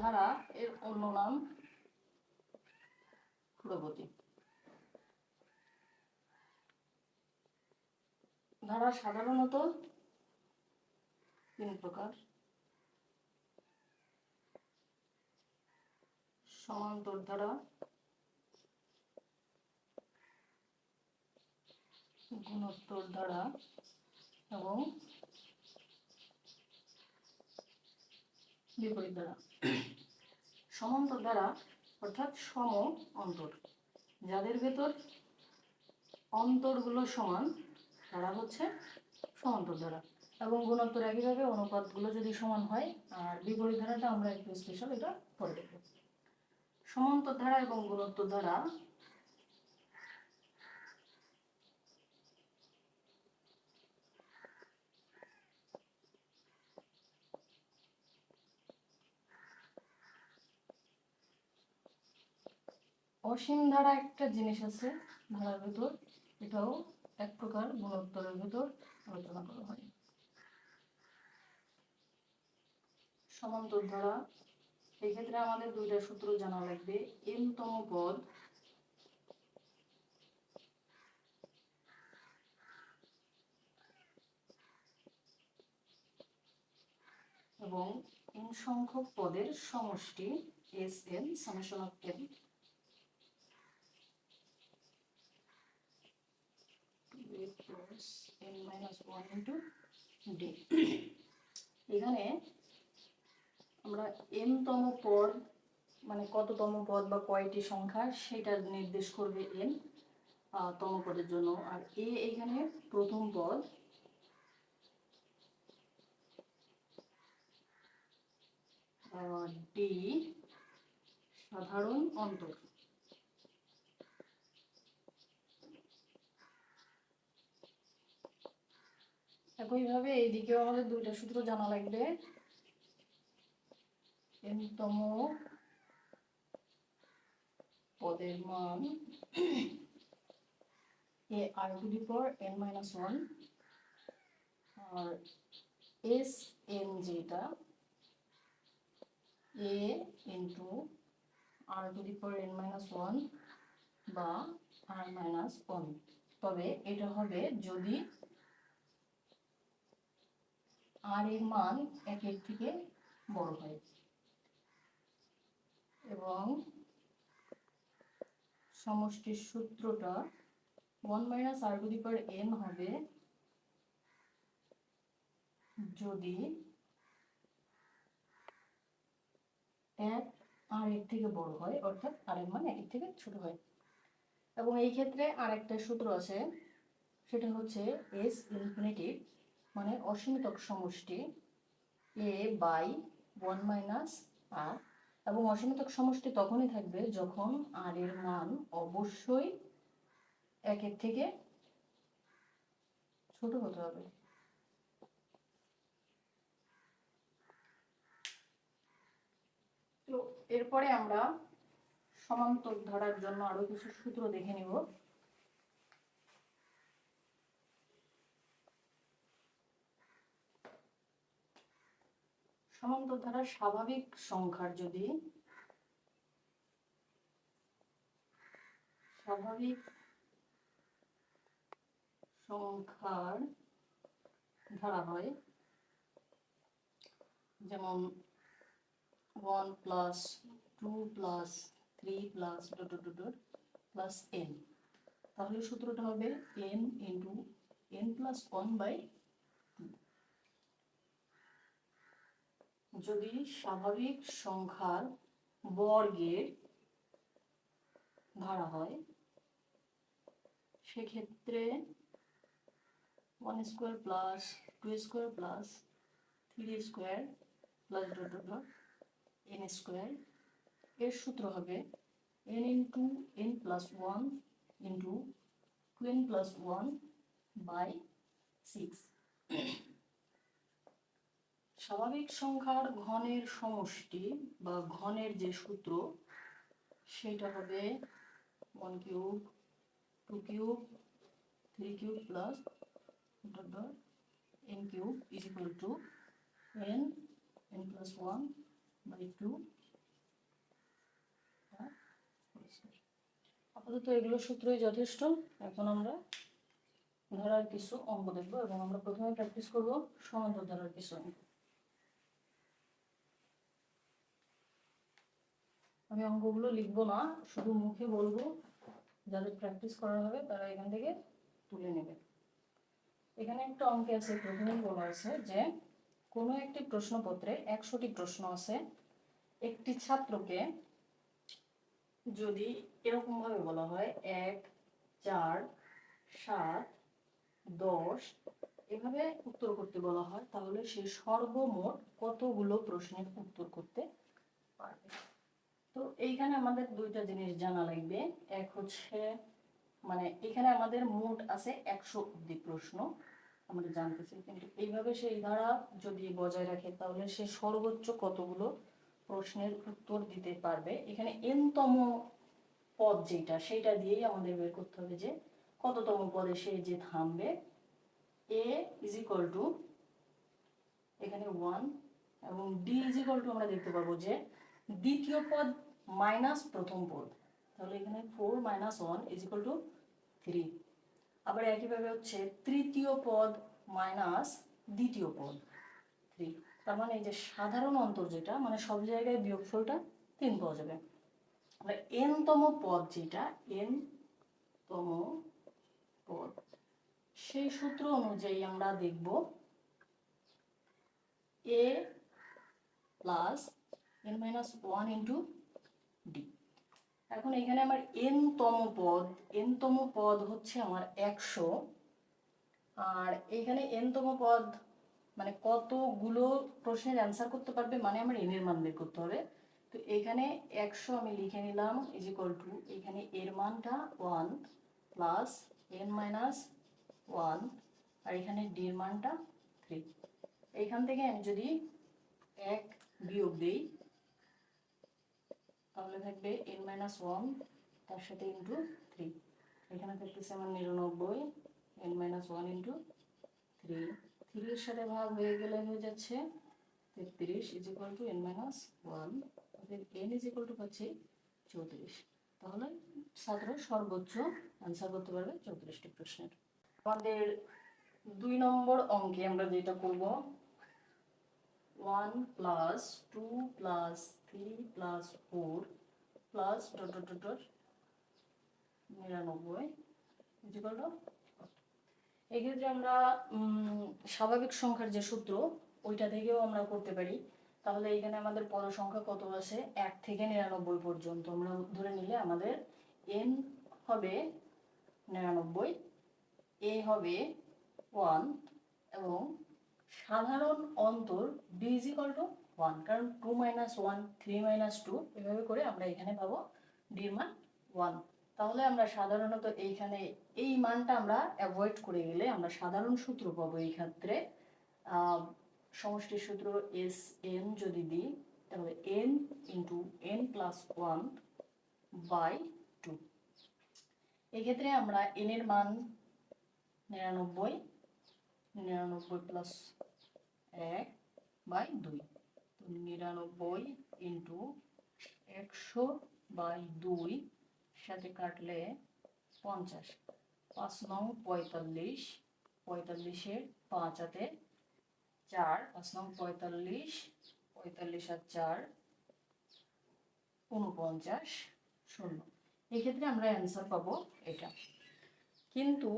ধারা এর অন্য নাম প্রগতি ধারা সাধারণত তিন প্রকার। সমান্তর ধারা গুণোত্তর ধারা এবং বিপরীত ধারা সমান্তর ধারা অর্থাৎ সম অন্তর। যাদের ভেতর অন্তরগুলো সমান, তারা হচ্ছে সমান্তর ধারা এবং গুণোত্তর একইভাবে অনুপাতগুলো যদি সমান হয়, আর বিপরীত ধারাটা আমরা একটু স্পেশাল এটা পরে দেখব। সমান্তর ধারা এবং গুণোত্তর ধারা অসীম ধারা একটা জিনিস আছে ধারার ভেতর, এটাও এক প্রকার গুণোত্তরের ভেতর আলোচনা করা হয়। সমান্তর ধারা এই ক্ষেত্রে আমাদের দুইটা সূত্র জানা লাগবে। এম তম পদ, এবং এন সংখ্যক পদের সমষ্টি, S n summation of n plus n minus 1 into d. এখানে আমরা n তম পদ মানে কততম পদ বা কয়টি সংখ্যা সেটা নির্দেশ করবে আহ, তম পদের জন্য। আর a এখানে প্রথম পদ d সাধারণ অন্তর। একইভাবে এইদিকেও আমাদের দুইটা সূত্র জানা লাগবে। এনতম পদের মান a r to the power n minus one R S n যেটা a into r to the power n minus one বা আর মাইনাস ওয়ান। তবে এটা হবে যদি আর এর মান একের থেকে বড় হয়। এবং সমষ্টির সূত্রটা one minus r to the n হবে যদি এক আর এর থেকে বড় হয়, অর্থাৎ আর এর মান একের থেকে ছোট হয়। এবং এই ক্ষেত্রে আরেকটা সূত্র আছে, সেটা হচ্ছে এস ইনফিনিটিভ মানে অসীমিতক সমষ্টি a by one minus r এবং অসীমিতক সমষ্টি তখনই থাকবে যখন আর এর মান অবশ্যই একের থেকে ছোট হতে হবে। তো এরপরে আমরা সমান্তর ধারার জন্য আরও কিছু সূত্র দেখে নিব। সমান্তর ধারার স্বাভাবিক সংখ্যার যদি স্বাভাবিক সংখ্যার ধারা হয়, যেমন one plus two plus three plus dot dot plus n তাহলে সূত্রটা হবে n into n plus one by যদি স্বাভাবিক সংখ্যার বর্গের ধারা হয়, সেক্ষেত্রে one square plus two square plus three square plus dot n square এর সূত্র হবে n into n plus one into two n plus one by six স্বাভাবিক সংখ্যার ঘনের সমষ্টি বা ঘনের যে সূত্র সেটা হবে one cube two cube three cube plus dot dot n cube to n n plus one by 1 by 2 আর whole square। আপাতত এগুলো সূত্রই যথেষ্ট। এখন আমরা ধারার কিছু অঙ্ক দেখব এবং আমরা প্রথমে প্র্যাকটিস করব সমান্তর ধারার কিছু অঙ্ক। আমি অঙ্কগুলো লিখব না, শুধু মুখে বলব, যাদের প্র্যাকটিস করা হবে তারা এখান থেকে তুলে নেবে। এখানে একটা অঙ্কে আছে, প্রথমেই বলা আছে যে কোনো একটি প্রশ্নপত্রে একশোটি প্রশ্ন আছে, একটি ছাত্রকে যদি এরকমভাবে বলা হয়, এক, চার, সাত, দশ, এভাবে উত্তর করতে বলা হয়, তাহলে সে সর্বমোট কতগুলো প্রশ্নের উত্তর করতে পারবে? তো এইখানে আমাদের দুইটা জিনিস জানা লাগবে। এক হচ্ছে মানে এখানে আমাদের মোট আছে একশো অব্দি প্রশ্ন। আমরা জানতেছি, কিন্তু এইভাবে সেই ধারা যদি বজায় রাখে, তাহলে সে সর্বোচ্চ কতগুলো প্রশ্নের উত্তর দিতে পারবে? এখানে এনতম পদ যেটা, সেটা দিয়েই আমাদের বের করতে হবে যে কততম পদে সে যে থামবে। এ ইজ ইকুয়াল টু এখানে ওয়ান এবং ডি ইজ ইকুয়াল টু আমরা দেখতে পাবো যে দ্বিতীয় পদ মাইনাস প্রথম পদ। তাহলে এখানে four minus one is equal to three আবার একইভাবে হচ্ছে তৃতীয় পদ মাইনাস দ্বিতীয় পদ থ্রি তার মানে এই যে সাধারণ অন্তর যেটা মানে সব জায়গায় বিয়োগফলটা তিন পাওয়া যাবে। আমরা এন তম পদ যেটা এন তম পদ, সেই সূত্র অনুযায়ী আমরা দেখব a plus n minus one into d এখন এখানে আমার এন তম পদ এন তম পদ হচ্ছে আমার একশো। আর এখানে এন তম পদ মানে কতগুলো প্রশ্নের অ্যান্সার করতে পারবে মানে আমার এন এর মান বের করতে হবে। তো এখানে একশো আমি লিখে নিলাম ইজ ইকুয়াল টু এখানে এর মানটা one plus n minus one আর এখানে ডির মানটা থ্রি এইখান থেকে আমি যদি এক বিয়োগ দিই তাহলে থাকবে এন মাইনাস ওয়ান তার সাথে ইন্টু থ্রি এখানে থাকতেছে আমার নিরানব্বই n minus one into three থ্রির সাথে ভাগ হয়ে গেলে হয়ে যাচ্ছে তেত্রিশ is equal to n minus one অর্থাৎ এন ইজ ইকুয়াল টু পাচ্ছি চৌত্রিশ। তাহলে ছাত্র সর্বোচ্চ অ্যান্সার করতে পারবে চৌত্রিশটি প্রশ্নের। আমাদের দুই নম্বর অঙ্কে আমরা যেটা করব one plus two plus three plus four plus dot dot dot নিরানব্বই টু এক্ষেত্রে আমরা স্বাভাবিক সংখ্যার যে সূত্র, ওইটা থেকেও আমরা করতে পারি। তাহলে এখানে আমাদের পদ সংখ্যা কত আছে? এক থেকে নিরানব্বই পর্যন্ত। আমরা ধরে নিলে আমাদের এন হবে নিরানব্বই এ হবে ওয়ান এবং সাধারণ অন্তর d is equal to one, কারণ two minus one, three minus two, এভাবে করে আমরা এখানে পাবো ডির মান ওয়ান। তাহলে আমরা সাধারণত এইখানে এই মানটা আমরা অ্যাভয়েড করে গেলে আমরা সাধারণ সূত্র পাবো এই ক্ষেত্রে সমষ্টির সূত্র এস এন যদি দিই, তাহলে n into n plus one by two এক্ষেত্রে আমরা এন এর মান নিরানব্বই নিরানব্বই প্লাস এক বাই দুই নিরানব্বই ইন্টু একশো বাই দুই সাথে কাটলে পঞ্চাশ পাঁচ নং পঁয়তাল্লিশ পঁয়তাল্লিশের পাঁচ হাতে চার পাঁচ নং পঁয়তাল্লিশ পঁয়তাল্লিশ আর চার উনপঞ্চাশ শূন্য এক্ষেত্রে আমরা অ্যান্সার পাবো এটা। কিন্তু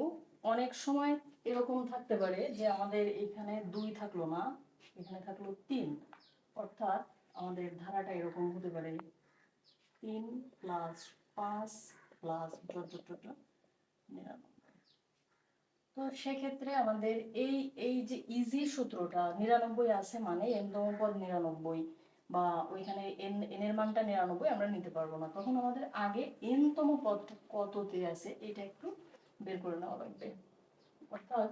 অনেক সময় এরকম থাকতে পারে যে আমাদের এখানে দুই থাকল না, এখানে থাকল তিন। অর্থাৎ আমাদের ধারাটা এরকম হতে পারে, তিন প্লাস পাঁচ প্লাস তো সেক্ষেত্রে আমাদের এই এই যে ইজি সূত্রটা, নিরানব্বই আছে মানে এনতম পদ নিরানব্বই বা ওইখানে এন এন এর মানটা নিরানব্বই আমরা নিতে পারব না। তখন আমাদের আগে এনতম পদ কততে আছে, এটা একটু বের করে নেওয়া লাগবে। অর্থাৎ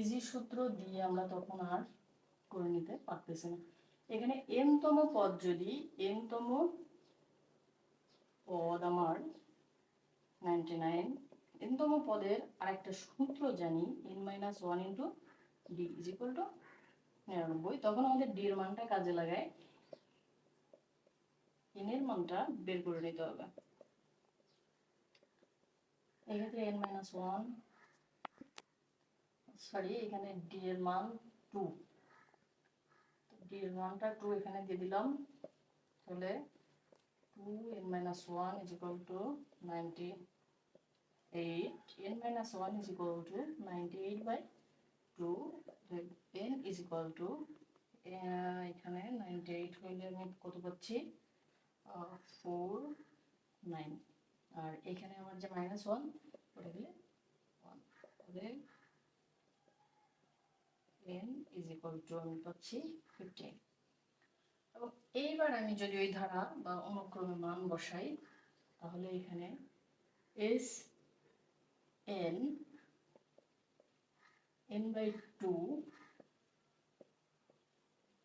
ইজি সূত্র দিয়ে আমরা তখন আর করে নিতে পারতেছি না। এখানে এনতম পদ যদি এনতম পদ আমার নাইনটি নাইন এনতম পদের আরেকটা সূত্র জানি n minus one into d is equal to নিরানব্বই, তখন আমাদের ডি এর মানটা কাজে লাগায় এন এর মানটা বের করে নিতে হবে। এক্ষেত্রে এন মাইনাস ওয়ান সরি এখানে ডি এর মান টু ডি এর মানটা টু এখানে দিয়ে দিলাম। তাহলে two n minus one is equal to ninety eight n minus one is equal to ninety eight by two n is equal to এখানে নাইনটি এইট হইলে আমি কত পাচ্ছি? ফোর নাইন আর এখানে আমার যে মাইনাস ওয়ান ওটা দিলে one n is equal to আমি পাচ্ছি ফিফটিন এবং এইবার আমি যদি ওই ধারা বা অনুক্রমে মান বসাই, তাহলে এখানে S n n by two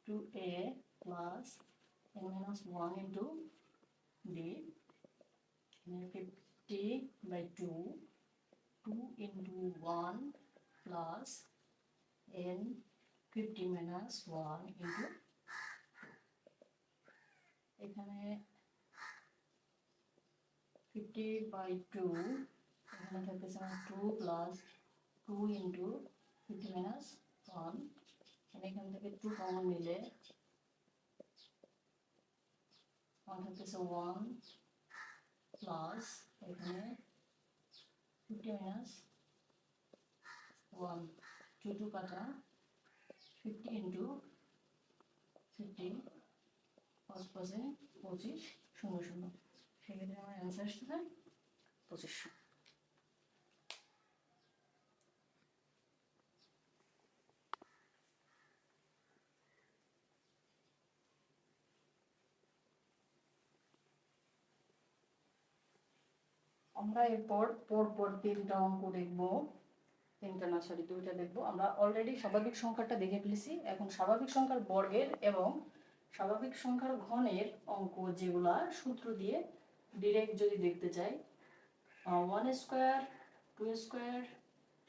two a plus n minus one into d fifty by two two into one plus n 50 minus 1 into এখানে 50 by 2 এখানে থাকতেছে আমার 2 plus 2 into 50 minus 1 এখান থেকে 2 কমন নিলে আমার থাকতেছে 1 প্লাস এখানে 50 minus 1 টু কাটা ফিফটি ইন্টু ফিফটি পাঁচ পাঁচে পঁচিশ, শূন্য শূন্য। সেক্ষেত্রে আমার অ্যান্সার আসতে পঁচিশশো আমরা এরপর পরপর তিনটা অঙ্ক দেখব। তিনটা না সরি দুইটা দেখব। আমরা অলরেডি স্বাভাবিক সংখ্যাটা দেখে ফেলেছি। এখন স্বাভাবিক সংখ্যার বর্গের এবং স্বাভাবিক সংখ্যার ঘনের অঙ্ক যেগুলা, সূত্র দিয়ে ডিরেক্ট যদি দেখতে চাই one square two square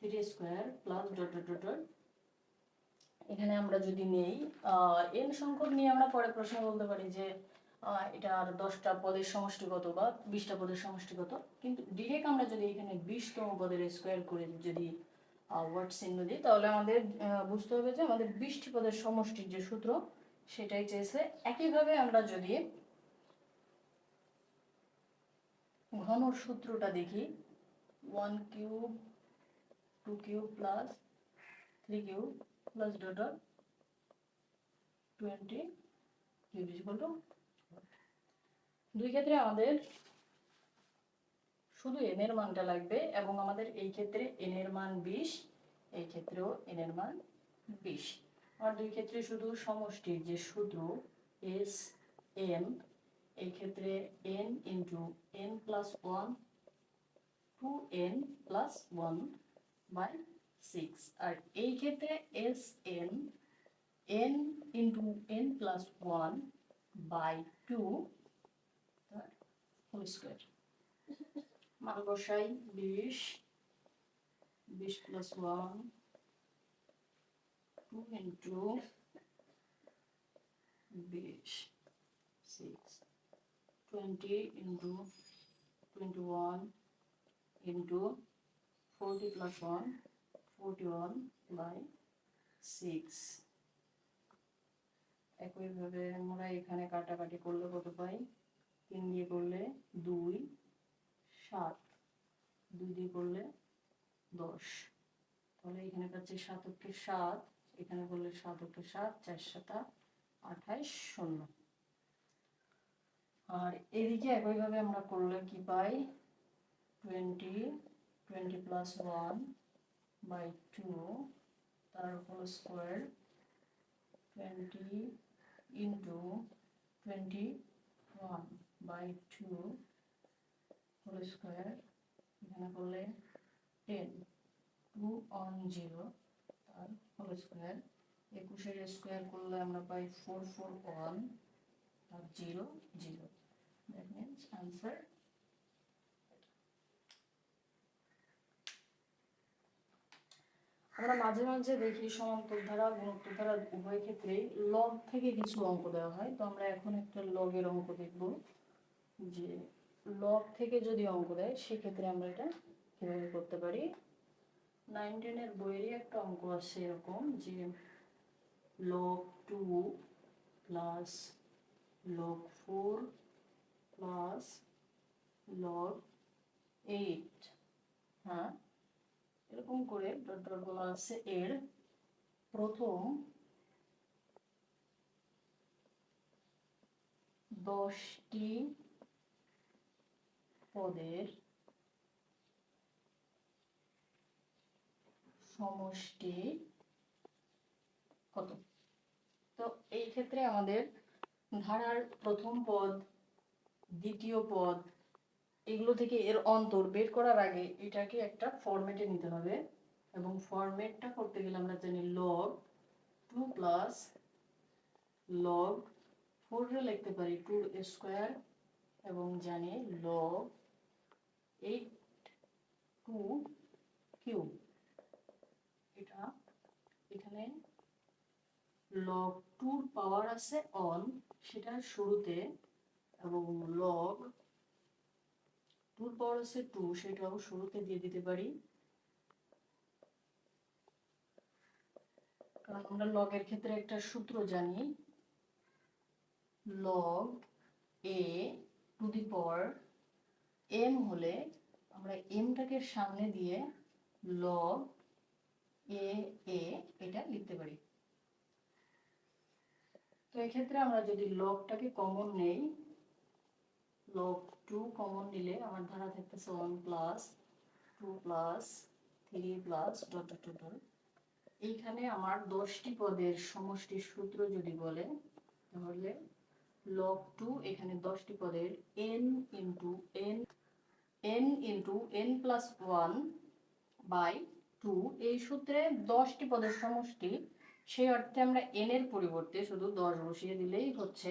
three square plus dot dot dot এখানে আমরা যদি নেই এন সংখ্যক নিয়ে আমরা পরে প্রশ্ন বলতে পারি যে এটা আর দশটা পদের সমষ্টিগত বা বিশটা পদের সমষ্টিগত কিন্তু ডিরেক্ট আমরা যদি এখানে বিশতম পদের স্কোয়ার করে যদি ওয়ার্ড চিহ্ন দিই, তাহলে আমাদের বুঝতে হবে যে আমাদের বিশটি পদের সমষ্টির যে সূত্র, সেটাই চেয়েছে। একইভাবে আমরা যদি ঘনর সূত্রটা দেখি one cube two cube plus three cube plus dot twenty cube দুই ক্ষেত্রে আমাদের শুধু এন এর মানটা লাগবে এবং আমাদের এই ক্ষেত্রে এন এর মান বিশ, এই ক্ষেত্রেও এন এর মান বিশ। আর দুই ক্ষেত্রে শুধু সমষ্টির যে সূত্র এস এম এই ক্ষেত্রে n into n plus one two n plus one by six আর এই ক্ষেত্রে S n n into n plus one by two whole square মান বসাই বিশ বিশ প্লাস ওয়ান টু ইন্টু বিশ six twenty into twenty one into forty plus one forty one by six একইভাবে আমরা এখানে কাটাকাটি করলে কত পাই? তিন দিয়ে করলে দুই সাত। দুই দিয়ে করলে দশ। তাহলে এখানে পাচ্ছি সাত অক্ষে সাত, এখানে করলে সাত অক্ষে সাত, চার সাতা আঠাইশ শূন্য। আর এদিকে একইভাবে আমরা করলে কি পাই? Twenty twenty plus one by two, তার whole square twenty into twenty one by two whole square এখানে করলে টেন টু অন জিরো তার হোল স্কোয়ার একুশের স্কোয়ার করলে আমরা পাই four four one R zero zero that means answer আমরা মাঝে মাঝে দেখি সমান্তর ধারা, গুণোত্তর ধারা উভয় ক্ষেত্রেই লগ থেকে কিছু অঙ্ক দেওয়া হয়। তো আমরা এখন একটা লগের অঙ্ক দেখব যে লগ থেকে যদি অঙ্ক দেয়, সেক্ষেত্রে আমরা এটা কীভাবে করতে পারি? নাইন টেনের বইয়েরই একটা অঙ্ক আছে এরকম যে log two plus log four plus log eight হ্যাঁ? এরকম করে ডট ডট আছে এর। প্রথম দশটি পদের সমষ্টি কত? তো এই ক্ষেত্রে আমাদের ধারার প্রথম পদ, দ্বিতীয় পদ, এগুলো থেকে এর অন্তর বের করার আগে এটাকে একটা ফরম্যাটে নিতে হবে এবং ফরম্যাটটা করতে গেলে আমরা জানি লগ টু প্লাস লগ ফোরে লিখতে পারি টু স্কোয়ার এবং জানি লগ লগ টুর পাওয়ার আছে অন সেটার শুরুতে, এবং লগ টুর পাওয়ার আছে টু সেটাও শুরুতে দিয়ে দিতে পারি। কারণ আমরা লগের ক্ষেত্রে একটা সূত্র জানি। Log a to the power M হলে আমরা এমটাকে সামনে দিয়ে লগ এ এ এটা লিখতে পারি। তো এক্ষেত্রে আমরা যদি লগটাকে কমন নেই লগ টু কমন নিলে আমার ধারা থাকতেছে one plus two plus three plus dot dot dot এইখানে আমার দশটি পদের সমষ্টির সূত্র যদি বলে, তাহলে লগ টু এখানে দশটি পদের n into n n into n plus one by two এই সূত্রে দশটি পদের সমষ্টি, সেই অর্থে আমরা এন এর পরিবর্তে শুধু দশ বসিয়ে দিলেই হচ্ছে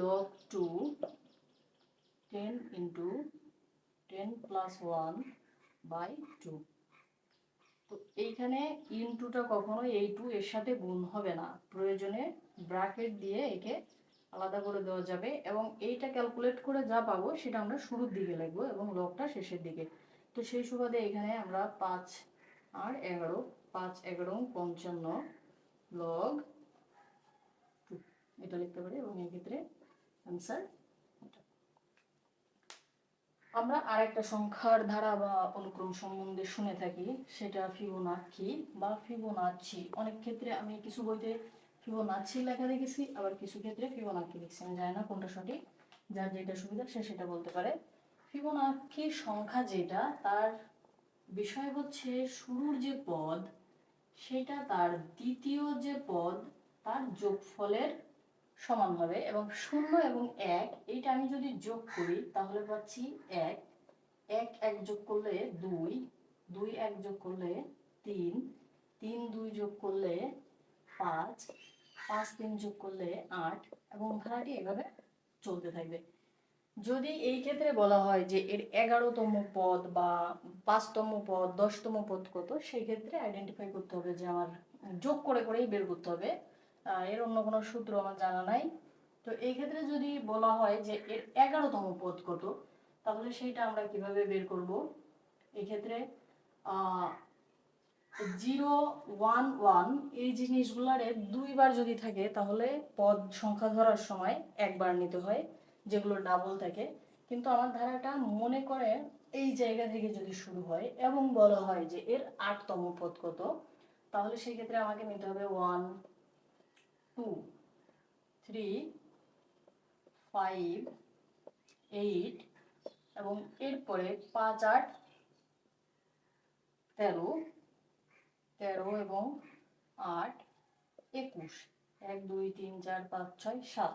log two ten into ten plus one by two তো এইখানে ইনটুটা কখনো এই টু এর সাথে গুণ হবে না। প্রয়োজনে ব্র্যাকেট দিয়ে একে আলাদা করে দেওয়া যাবে এবং এইটা ক্যালকুলেট করে যা পাবো সেটা আমরা শুরুর দিকে লিখব এবং লগটা শেষের দিকে। তো সেই সুবাদে এখানে আমরা পাঁচ আর এগারো, পাঁচ, এগারো, পঞ্চান্ন লগ এটা লিখতে পারি এবং এক্ষেত্রে অ্যান্সার আমরা আরেকটা সংখ্যার ধারা বা অনুক্রম সম্বন্ধে শুনে থাকি, সেটা ফিবোনাক্কি বা ফিবোনাচ্ছি অনেক ক্ষেত্রে আমি কিছু বইতে ফিবোনাচ্ছি লেখা দেখেছি, আবার কিছু ক্ষেত্রে ফিবোনাক্কি লিখছি আমি জানি না কোনটা সঠিক, যার যেটা সুবিধা সে সেটা বলতে পারে। ফিবোনাক্কি সংখ্যা যেটা, তার বিষয় হচ্ছে শুরুর যে পদ, সেটা তার দ্বিতীয় যে পদ, তার যোগফলের সমান হবে। এবং শূন্য এবং এক, এইটা আমি যদি যোগ করি, তাহলে পাচ্ছি এক। এক এক যোগ করলে দুই দুই এক যোগ করলে তিন তিন দুই যোগ করলে পাঁচ পাঁচ তিন যোগ করলে আট এবং ধারাটি এভাবে চলতে থাকবে। যদি এই ক্ষেত্রে বলা হয় যে এর এগারোতম পদ বা পাঁচতম পদ, দশতম পদ কত, সেই ক্ষেত্রে আইডেন্টিফাই করতে হবে যে আমার যোগ করে করেই বের করতে হবে। এর অন্য কোনো সূত্র আমার জানা নাই। তো এই ক্ষেত্রে যদি বলা হয় যে এর এগারোতম পদ কত, তাহলে সেইটা আমরা কীভাবে বের করব? এই ক্ষেত্রে জিরো ওয়ান ওয়ান এই জিনিসগুলারে দুইবার যদি থাকে, তাহলে পদ সংখ্যা ধরার সময় একবার নিতে হয়, যেগুলো ডাবল থাকে। কিন্তু আমার ধারাটা মনে করে এই জায়গা থেকে যদি শুরু হয় এবং বলা হয় যে এর আটতম পদ কত, তাহলে সেই ক্ষেত্রে আমাকে নিতে হবে one two three five eight এবং এরপরে পাঁচ, আট, তেরো তেরো এবং আট একুশ। এক, দুই, তিন, চার, পাঁচ, ছয়, সাত।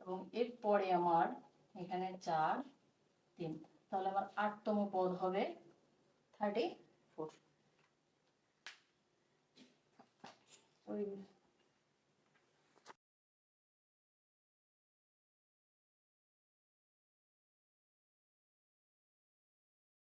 এবং এরপরে আমার এখানে চার, তিন। তাহলে আমার আটতম পদ হবে থার্টি ফোর